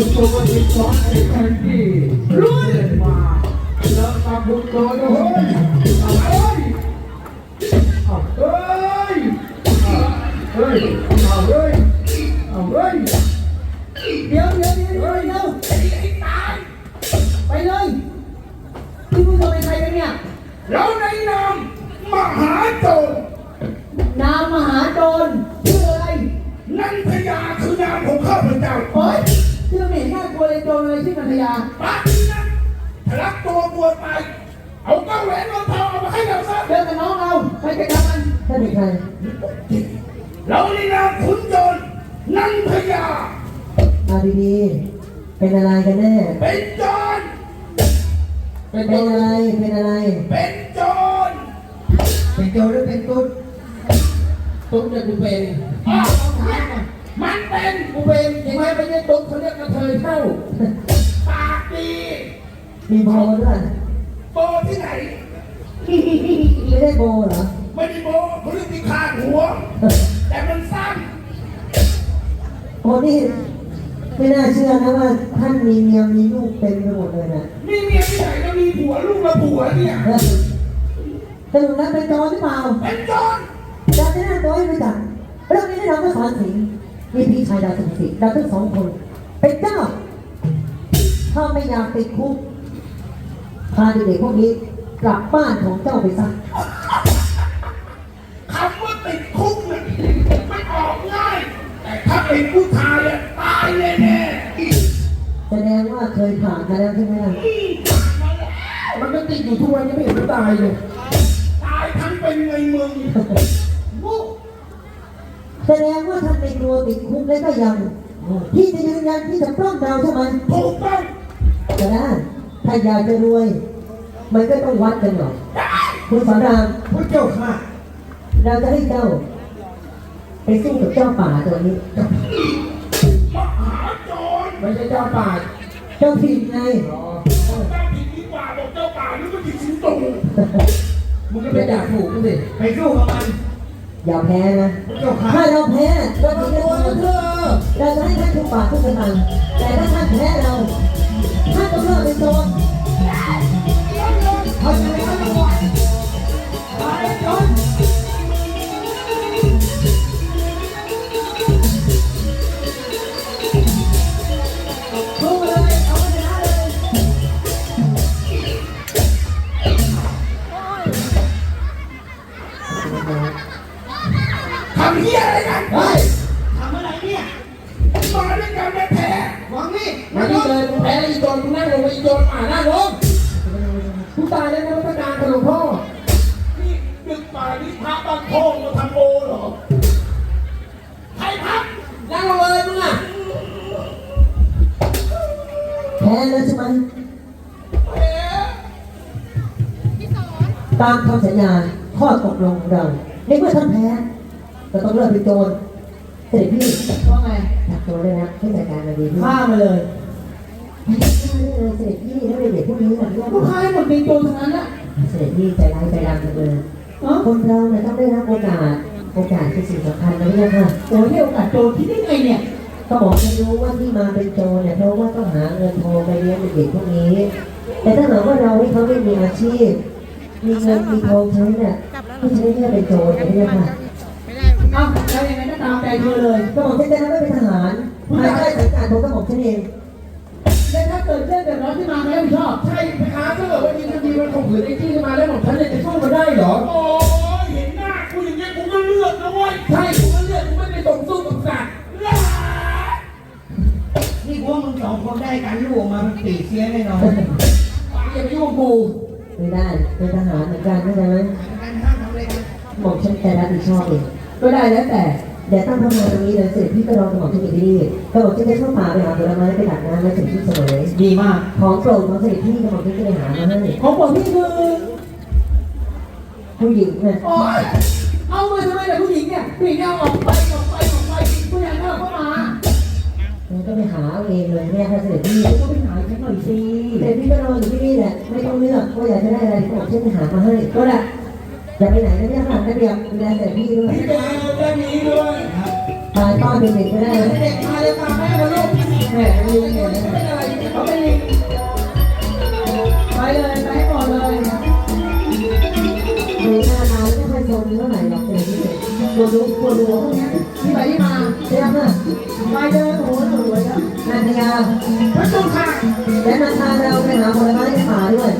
คุณตัวที่สองไอ้แทนที่รุ่นมาแล้วมาบุกโดนเฮ้ยเอาเฮ้ยเฮ้ยเฮ้ยเอาเฮ้ยเอาเฮ้ยเดี๋ยวเดี๋ยวเดี๋ยวเดี๋ยวไปเลยที่มึงทำเป็นใครกันเนี่ยแล้วในนามมหาโจรนามมหาโจรชื่ออะไรนันทยาคือนาม จรอะไรชื่อนันทยาปากนี้นะทะลักตัวบวชไป เอาเก้าแหวนเงินทองเอามาให้เราซะเดินกับน้องเราไปจัดการมันท่านเป็นใครเราในนามขุนโจรนันทยาเอาดีๆเป็นอะไรกันแน่ เป็นโจรเป็นอะไร เป็นอะไร เป็นโจรเป็นโจรหรือเป็นตุ๊ดตุ๊ดเนี่ยกูเป็นอ้าวมันเป็นกูเป็นยังไงไม่ใช่ตุ๊ดเขาเรียกกระเทยเข้าปากดี มีโบด้วยโบที่ไหน ไม่ได้โบเหรอ ไม่ได้โบเขาเรียกที่คาดหัว แต่มันสั้นโอ้นี่ไม่น่าเชื่อนะว่าท่านมีเมียมีลูกเต็มไปหมดเลยนะนี่เมียที่ไหนก็มีผัวลูกละผัวเนี่ยเออสรุปแล้วเป็นโจรหรือเปล่า เป็นโจรดาวจะน่าตัวให้รู้จักเรื่องนี้เราก็สอนสิงห์มีพี่ชายดาวสุสิงห์ดาวทั้งสองคน เป็นเจ้าถ้าไม่อยากติดคุก พาเด็กๆพวกนี้กลับบ้านของเจ้าไปซะคำว่าติดคุกเนี่ยไม่ออกง่าย แต่ถ้าเป็นผู้ชายอะตายแน่ๆแสดงว่าเคยผ่านมาแล้วใช่ไหมล่ะมันก็ติดอยู่ทุกวันยังไม่เห็นมันตายเลย ตายทั้งเป็นไงมึงมุกแสดงว่าท่านไม่กลัวติดคุกและก็ยังที่จะยืนยันที่จะปล้นเราใช่ไหมถูกต้องก็ได้ ถ้าอยากจะรวย มันก็ต้องวัดกันหน่อยได้คุณสอนรามพระเจ้าค่ะ เราจะให้เจ้า ไปสู้กับเจ้าป่าตัวนี้มหาโจรไม่ใช่เจ้าป่าเจ้าถิ่นไงเจ้าผิดดีกว่าบอกเจ้าป่าหรือว่าผิดสิงโตมึงก็ไปด่าถูกกันสิไปสู้กับมัน อย่าแพ้นะ พระเจ้าค่ะ ถ้าเราแพ้เราจะโดนเธอเราจะให้ท่านทุกป่าทุกกำลังแต่ถ้าท่านแพ้ เฮ้ยทำอะไรเนี่ยมาด้วยกันแท้ๆหวังนี่มานี่เลยมึงแพ้อีโจรมึงนั่งลงไปอีโจรป่านั่งลงกูตายแล้วนะพัฒการขนมพ่อนี่ดึกป่านี่พระบางโพงมาทำโอเหรอใครทำนั่งลงเลยมึงอะแพ้แล้วใช่ไหมเอ๊ะตามคำสัญญาข้อตกลงของเราในเมื่อท่านแพ้ ก็ต้องเลิกเป็นโจรเสด็จพี่ว่าไงจับตัวเลยนะให้จัดการมาดีด้วยฆ่ามาเลยฆ่าได้เลยเสด็จพี่แล้วเด็กๆพวกนี้หลังลูกลูกค้าให้หมดเป็นโจรทั้งนั้นนะเสด็จพี่ใจร้ายใจดำจังเลยเนาะคนเราเนี่ยต้องได้รับโอกาสโอกาสคือสิ่งสำคัญนะพี่ค่ะโอ้ยให้โอกาสโจรคิดได้ไงเนี่ยก็บอกให้รู้ว่าที่มาเป็นโจรเนี่ยเพราะว่าต้องหาเงินทองไปเลี้ยงเด็กๆพวกนี้ แต่ถ้าหากว่าเราให้เขาไม่มีอาชีพ มีเงินมีทองใช้เนี่ยที่จะได้เรียกเป็นโจรนะพี่ค่ะ เอ้าแล้วยังไงก็ตามใจเธอเลยก็บอกฉันจะไม่เป็นทหารภายใต้สังกัดของกระบอกฉันเองแล้วถ้าเกิดเรื่องเดือดร้อนขึ้นมาไม่รับผิดชอบใช่ไหมคะถ้าเกิดว่ามีคดีมันข่มขืนไอ้ที่ขึ้นมาแล้วบอกฉันเนี่ยจะสู้มาได้เหรอ โอ้ยเห็นหน้ากูอย่างเงี้ยกูก็เลือดนะเว้ยใช่กูก็เลือกกูไม่ไปส่งสู้กับสัตว์เลือดนี่พวกมึงสองคนได้กันลูกมามันตีเสียแน่นอนอย่าไปยุ่งกับกูไม่ได้เป็นทหารเหมือนกันเข้าใจไหมการห้ามทำอะไรกัน บอกฉันแต่รับผิดชอบเอง ก็ได้แล้วแต่ เดี๋ยวตั้งพระมาตรงนี้เลยเสร็จพี่ก็รอกระบอกฉันอยู่ที่นี่กระบอกฉันจะเข้าป่าไปหาผลไม้ไปดักน้ำและถึงที่เสมอดีมาก ของโปรดของเสด็จพี่กระบอกฉันจะไปหามาให้ของผมนี่คือผู้หญิงเนี่ยโอ๊ยเอามาทำไมล่ะผู้หญิงเนี่ยผู้หญิงเนี่ยเอาออกไปออกไปออกไปผู้หญิงเอาเข้ามามันก็ไปหาเอาเองเลยเนี่ยค่ะเสด็จพี่ก็ไปหาฉันหน่อยสิเสด็จพี่ก็รออยู่ที่นี่แหละไม่ต้องเลือกว่าอยากจะได้อะไรกระบอกฉันจะหามาให้ก็ได้ อย่าไปไหนนะเนี่ยค่ะระเบียบดูแลเสด็จพี่ด้วยพี่แกได้นี้ด้วยตายต้อนเด็กๆก็ได้นะเด็กมาเลยตามแม่มาลูกแม่ม่ลิงเนี่ยเป็นอะไรเขาเป็นลิงไปเลยไปให้หมดเลยดูหน้าตาไม่ค่อยชมเท่าไหร่หรอกเด็กพี่ตัวรู้ตัวรู้พวกนี้ที่ไปที่มาเรียกว่าไปเดินโอ้โหสวยครับนันทยาพระเจ้าค่ะและนันทาเราไปหาคนป่าด้วย